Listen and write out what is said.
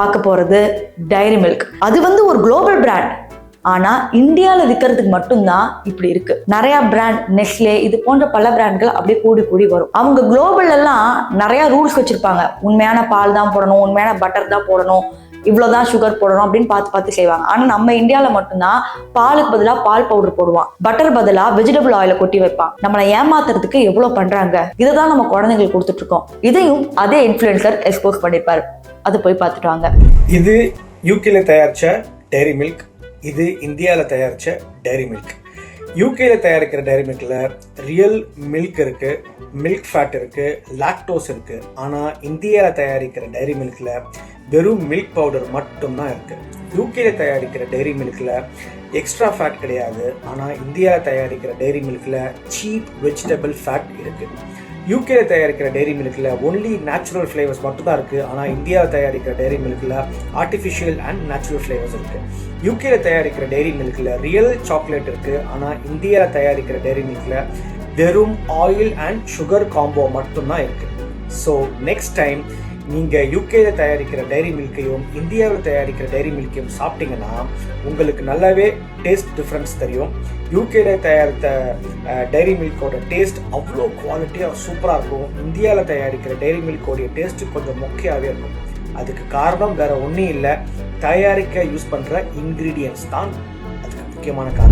பார்க்க போகிறது diary milk அது வந்து ஒரு குளோபல் பிராண்ட் ஆனால் இந்தியாவில் விற்கிறதுக்கு மட்டும்தான் இப்படி இருக்கு. நிறைய பிராண்ட் நெஸ்லே இது போன்ற பல பிராண்ட்கள் அப்படியே கூடி கூடி வரும். அவங்க குளோபல் எல்லாம் நிறைய ரூல்ஸ் வச்சிருப்பாங்க. உண்மையான பால் தான் போடணும் உண்மையான பட்டர் தான் போடணும் இவ்வளவுதான் சுகர் போடணும் அப்படின்னு பார்த்து பார்த்து செய்வாங்க. ஆனா நம்ம இந்தியாவில் மட்டும்தான் பாலுக்கு பதிலாக பால் பவுடர் போடுவான். பட்டர் பதிலாக வெஜிடபிள் ஆயில கொட்டி வைப்பான். நம்மளை ஏமாத்துறதுக்கு எவ்வளவு பண்றாங்க? இதை தான் நம்ம குழந்தைங்களுக்கு கொடுத்துட்டு இருக்கோம். இதையும் அதே இன்ஃபுளுசர் எக்ஸ்போஸ் பண்ணிருப்பாரு. அது போய் பார்த்துட்டு வாங்க. இது யூகேல தயாரிச்ச டைரி மில்க் இது இந்தியாவில் தயாரிச்ச டைரி மில்க் யூகேல தயாரிக்கிற டைரி மில்கில் ரியல் மில்க் இருக்குது மில்க் ஃபேட் இருக்குது லாக்டோஸ் இருக்குது ஆனால் இந்தியாவில் தயாரிக்கிற டைரி மில்கில் வெறும் மில்க் பவுடர் மட்டும்தான் இருக்குது யூகேல தயாரிக்கிற டைரி மில்கில் எக்ஸ்ட்ரா ஃபேட் கிடையாது. ஆனால் இந்தியாவில் தயாரிக்கிற டைரி மில்கில் சீப் வெஜிடபிள் ஃபேட் இருக்குது யூகேல தயாரிக்கிற டெய்ரி மில்கில் ஒன்லி நேச்சுரல் ஃப்ளேவர்ஸ் மட்டும் தான் ஆனால் ஆனா இந்தியாவில் தயாரிக்கிற டெய்ரி மில்கில் ஆர்டிஃபிஷியல் அண்ட் நேச்சுரல் ஃப்ளேவர்ஸ் இருக்குது யூகேல தயாரிக்கிற டெய்ரி மில்கில் ரியல் சாக்லேட் இருக்குது ஆனால் இந்தியாவில் தயாரிக்கிற டெய்ரி மில்கில் வெறும் ஆயில் அண்ட் சுகர் காம்போ மட்டும்தான் இருக்குது ஸோ நெக்ஸ்ட் டைம் நீங்கள் யூகேயில் தயாரிக்கிற டைரி மில்க்கையும் இந்தியாவில் தயாரிக்கிற டைரி மில்க்கையும் சாப்பிட்டீங்கன்னா உங்களுக்கு நல்லாவே டேஸ்ட் டிஃப்ரென்ஸ் தெரியும். யூகேயில் தயாரித்த டைரி மில்கோட டேஸ்ட் அவ்வளோ குவாலிட்டியாக சூப்பராக இருக்கும். இந்தியாவில் தயாரிக்கிற டைரி மில்கோடைய டேஸ்ட் கொஞ்சம் மொக்கையாகவே இருக்கும். அதுக்கு காரணம் வேற ஒன்றும் இல்லை. தயாரிக்க யூஸ் பண்ணுற இன்க்ரீடியன்ஸ் தான் அதுக்கு முக்கியமான காரணம்.